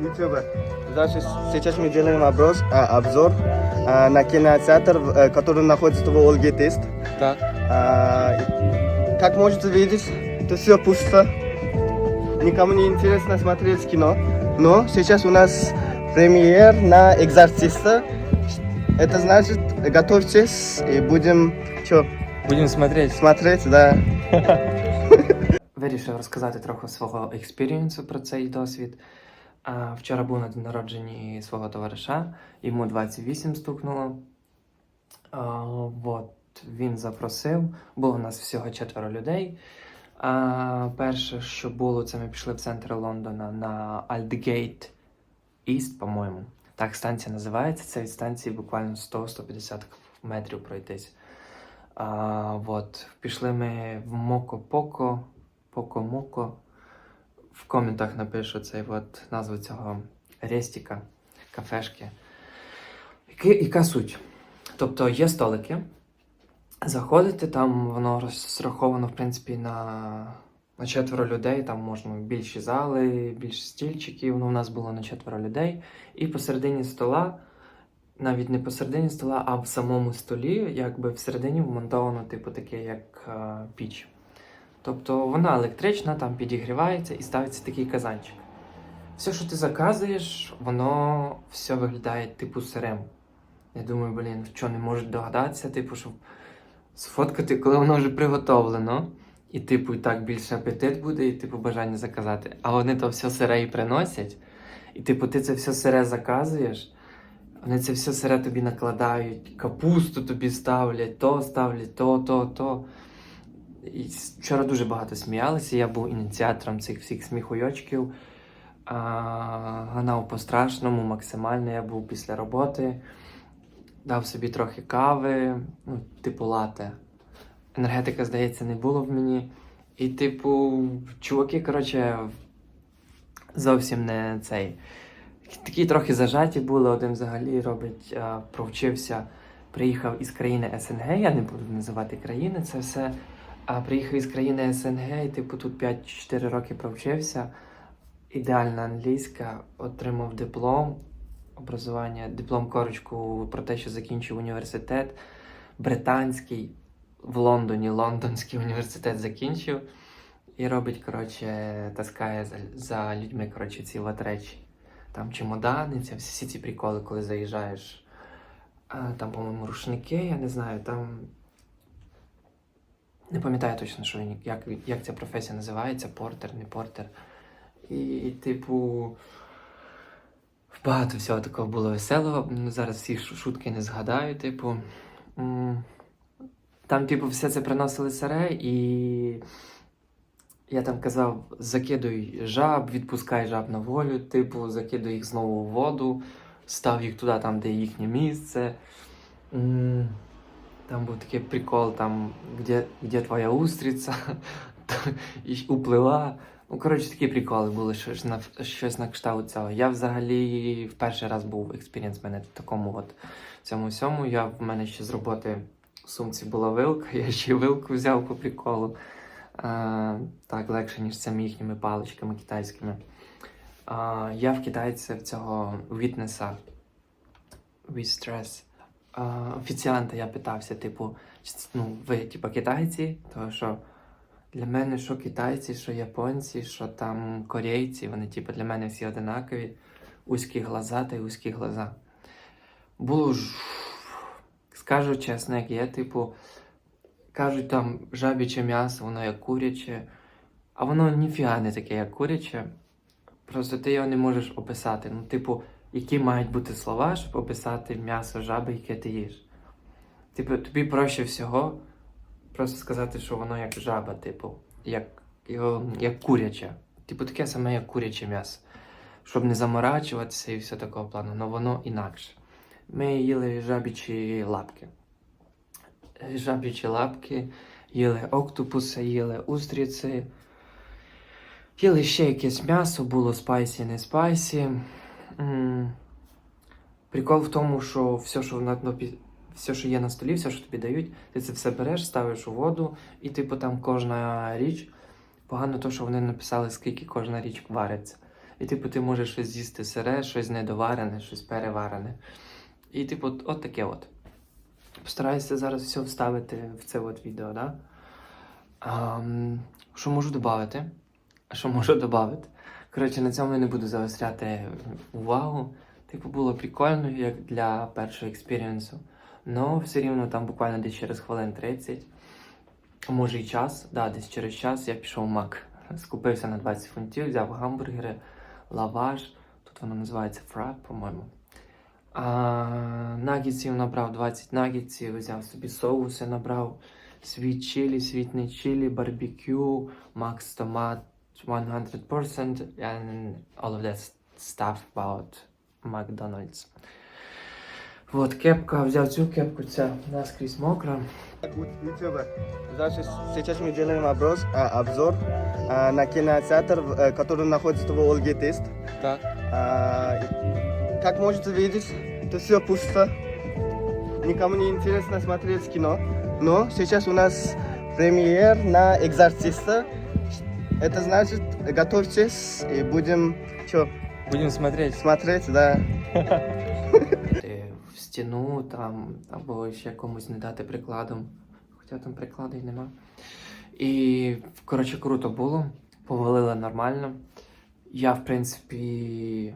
Ютубер. Значит, сейчас мы делаем обзор, а, обзор а, на кинотеатр, э, который находится в Олге Тест. Так. А, как можете видеть, это все пусто. Никому не интересно смотреть кино. Но сейчас у нас премьер на «Экзорциста». Это значит, готовьтесь и будем что, Будемо смотреть. смотреть, да. Вирішив розказати трохи свого експірієнсу про цей досвід. Вчора був на день народженні свого товариша, йому 28 стукнуло. А, от, він запросив, було у нас всього четверо людей. А, перше, що було, це ми пішли в центр Лондона на Aldgate East, по-моєму. Так станція називається. Це від станції буквально 100-150 метрів пройтись. А, от, пішли ми в Моко-Поко, Поко-Моко. В коментах напишу цей от назву цього рестіка, кафешки. Яка суть? Тобто є столики. Заходите, там воно розраховано, в принципі, на, на четверо людей. Там можна більші зали, більше стільчиків. Ну, у нас було на четверо людей. І посередині стола, навіть не посередині стола, а в самому столі, якби всередині вмонтовано, типу, таке, як е, піч. Тобто вона електрична, там підігрівається і ставиться такий казанчик. Все, що ти заказуєш, воно все виглядає типу сирим. Я думаю, блін, що не можуть догадатися, типу, щоб сфоткати, коли воно вже приготовлено. І, типу, і так більше апетит буде, і типу бажання заказати. А вони то все сире і приносять. І, типу, ти це все сире заказуєш, вони це все сире тобі накладають, капусту тобі ставлять, то ставлять, то, то, то. І вчора дуже багато сміялися, я був ініціатором цих всіх сміхуйочків. А, ганав по-страшному, максимально. Я був після роботи, дав собі трохи кави, ну, типу лате. Енергетика, здається, не було в мені. І, типу, чуваки, коротше, зовсім не цей. Такі трохи зажаті були. Один взагалі робить, а, провчився, приїхав із країни СНГ. Я не буду називати країни, це все. А приїхав із країни СНГ, і типу тут 5-4 роки провчився. Ідеальна англійська, отримав диплом, образування, диплом корочку про те, що закінчив університет. Британський в Лондоні, Лондонський університет закінчив. І робить, коротше, таскає за, за людьми, коротше, ці от. Там чемодани, ці, всі ці приколи, коли заїжджаєш. А, там, по-моєму, рушники, я не знаю, там не пам'ятаю точно, що він, як, як ця професія називається, портер, не портер. І, типу, багато всього такого було веселого. Ну, Зараз всі шутки не згадаю, типу. Там, типу, все це приносили сире, і я там казав: закидуй жаб, відпускай жаб на волю, типу, закидуй їх знову у воду, став їх туди, там, де їхнє місце. Там був такий прикол, там, где, где твоя устрица, і уплила. Ну, коротше, такі приколи були, щось на, щось на кшталт цього. Я взагалі в перший раз був експірієнс в мене в такому от цьому всьому. Я в мене ще з роботи в сумці була вилка, я ще вилку взяв по приколу. А, так, легше, ніж цими їхніми паличками китайськими. А, я в китайців цього вітнеса. А, офіціанта я питався, типу, ну, ви, типу, китайці, тому що для мене що китайці, що японці, що там корейці, вони, типу, для мене всі одинакові. Узькі глаза та й узькі глаза. Було ж, скажу чесно, як є, типу, кажуть там жабіче м'ясо, воно як куряче, а воно ніфіга не таке, як куряче. Просто ти його не можеш описати. Ну, типу, які мають бути слова, щоб описати м'ясо жаби, яке ти їш. Типу, тобі проще всього просто сказати, що воно як жаба, типу, як, його, як куряче. Типу, таке саме, як куряче м'ясо. Щоб не заморачуватися і все такого плану, але воно інакше. Ми їли жабічі лапки. Жабічі лапки, їли октопуси, їли устриці. Їли ще якесь м'ясо, було спайсі, не спайсі. Прикол в тому, що все, що на дно все, що є на столі, все, що тобі дають, ти це все береш, ставиш у воду, і типу там кожна річ. Погано то, що вони написали, скільки кожна річ вариться. І, типу, ти можеш щось з'їсти сире, щось недоварене, щось переварене. І, типу, от, таке от. Постараюся зараз все вставити в це от відео, да? Ам, що можу додати? Що можу додати? Коротше, на цьому я не буду заостряти увагу. Типу, було прикольно, як для першого експірієнсу. Но все рівно там буквально десь через хвилин 30, може і час, да, десь через час я пішов в Мак. Скупився на 20 фунтів, взяв гамбургери, лаваш. Тут воно називається фрап, по-моєму. А, наггетсів набрав 20 наггетсів, взяв собі соуси, набрав свій чилі, світ не чилі, барбекю, макс томат 100% and all of that stuff about McDonald's. Вот кепка, взяв цю кепку, ця наскрізь мокра. Ютубер. Значит, сейчас мы делаем оброс, а, обзор а, на кинотеатр, в- э, который находится в Ольге Тест. Так. А, как можете видеть, это все пусто. Никому не интересно смотреть кино. Но сейчас у нас премьер на «Экзорциста». Это значит, готовьтесь и будем что, Будем смотреть. смотреть, да. В стіну там, або ще комусь не дати прикладом. Хоча там прикладу й нема. І, коротше, круто було. Повалили нормально. Я, в принципі,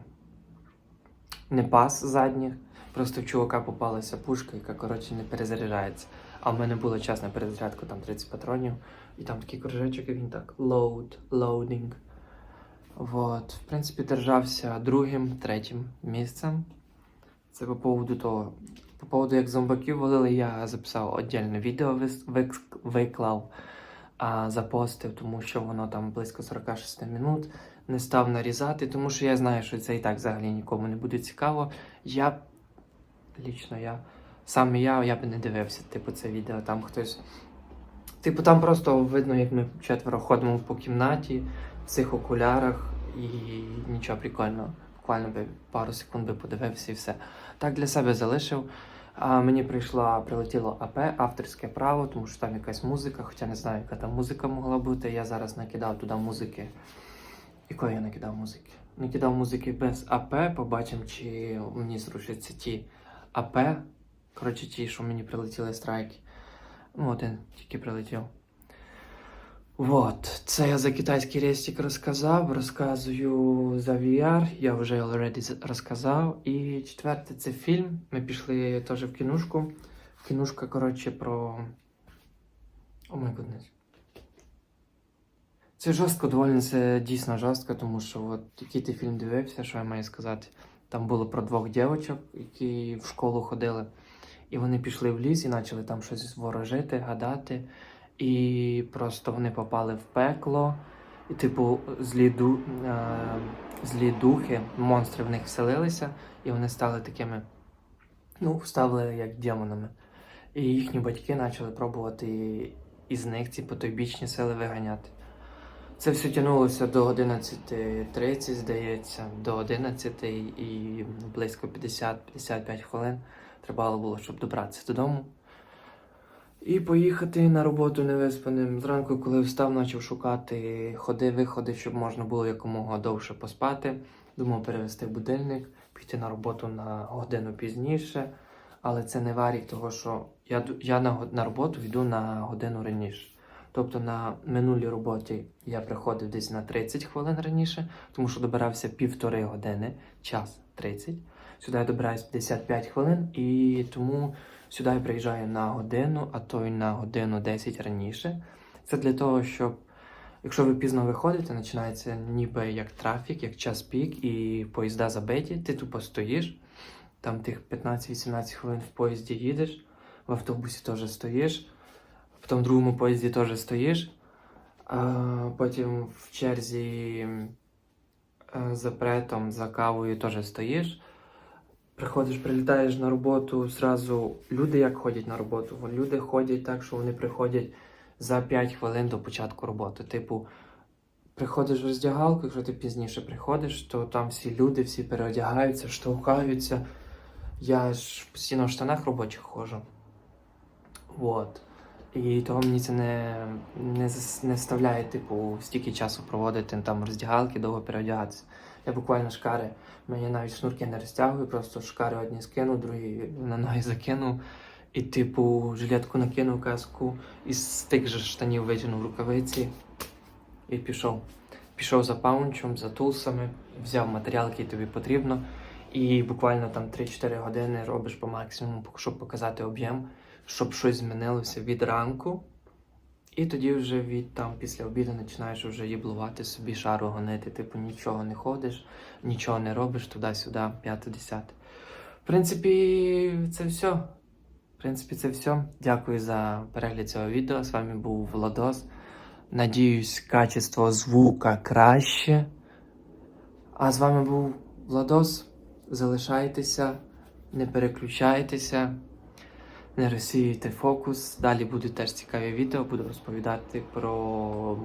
не пас задніх. Просто в чувака попалася пушка, яка, коротше, не перезаряджається. А в мене було час на перезарядку, там 30 патронів. І там такий кружечок, і він так load, loading. Вот. В принципі, держався другим, третім місцем. Це по поводу того. По поводу як зомбаків валили, я записав віддільне відео, виклав, а запостив, тому що воно там близько 46 минут. Не став нарізати, тому що я знаю, що це і так взагалі нікому не буде цікаво. Я лічно я. Саме я, я би не дивився, типу, це відео. Там хтось. Типу, там просто видно, як ми четверо ходимо по кімнаті в цих окулярах і нічого прикольного. Буквально би пару секунд би подивився і все. Так для себе залишив. А мені прийшла, прилетіло АП, авторське право, тому що там якась музика, хоча не знаю, яка там музика могла бути. Я зараз накидав туди музики. Якої я накидав музики? Накидав музики без АП, побачимо, чи мені зрушаться ті АП. Коротше, ті, що мені прилетіли страйки. Ну, один тільки прилетів. Вот, це я за китайський рестик розказав, розказую за VR, я вже already розказав. І четверте це фільм. Ми пішли теж в кінушку. Кінушка, коротше, про. О май гуднес. Це жорстко, доволі це дійсно жорстко, тому що от який ти фільм дивився, що я маю сказати. Там було про двох дівчат, які в школу ходили, і вони пішли в ліс і почали там щось ворожити, гадати. І просто вони попали в пекло, і, типу, злі, ду, е, злі духи, монстри в них вселилися, і вони стали такими, ну, стали як демонами. І їхні батьки почали пробувати із них ці потойбічні сили виганяти. Це все тягнулося до 11.30, здається, до 11 і близько 50-55 хвилин треба було, щоб добратися додому. І поїхати на роботу невиспаним. Зранку, коли встав, почав шукати ходи-виходи, щоб можна було якомога довше поспати. Думав перевести будильник, піти на роботу на годину пізніше. Але це не варік, того що я, я на, на роботу йду на годину раніше. Тобто на минулій роботі я приходив десь на 30 хвилин раніше, тому що добирався півтори години, час 30. Сюди я добираюсь 55 хвилин, і тому сюди я приїжджаю на годину, а то й на годину 10 раніше. Це для того, щоб якщо ви пізно виходите, починається ніби як трафік, як час пік, і поїзда забиті, ти тупо стоїш, там тих 15-18 хвилин в поїзді їдеш, в автобусі теж стоїш, в другому поїзді теж стоїш, а потім в черзі е, за претом, за кавою теж стоїш. Приходиш, прилітаєш на роботу, зразу люди як ходять на роботу. Люди ходять так, що вони приходять за 5 хвилин до початку роботи. Типу, приходиш в роздягалку, якщо ти пізніше приходиш, то там всі люди, всі переодягаються, штовхаються. Я ж постійно в штанах робочих ходжу. Вот. І того мені це не, не, не вставляє, типу, стільки часу проводити там роздягалки, довго переодягатися. Я буквально шкари. Мені навіть шнурки не розтягую, просто шкари одні скинув, другі на ноги закинув. І, типу, жилетку накинув каску, із тих же штанів витягнув рукавиці і пішов. Пішов за паунчем, за тулсами, взяв матеріал, який тобі потрібно, і буквально там 3-4 години робиш по максимуму, щоб показати об'єм, щоб щось змінилося від ранку. І тоді вже від там після обіду починаєш вже їблувати собі шару гонити. Типу нічого не ходиш, нічого не робиш туди-сюди, п'яте-десяте. В принципі, це все. В принципі, це все. Дякую за перегляд цього відео. З вами був Владос. Надіюсь, качество звука краще. А з вами був Владос. Залишайтеся, не переключайтеся, не розсіюйте фокус. Далі будуть теж цікаві відео. Буду розповідати про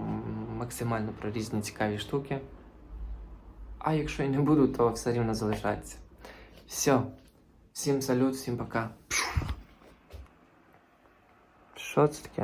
максимально про різні цікаві штуки. А якщо і не буду, то все рівно залишається. Все. Всім салют, всім пока. Що це таке?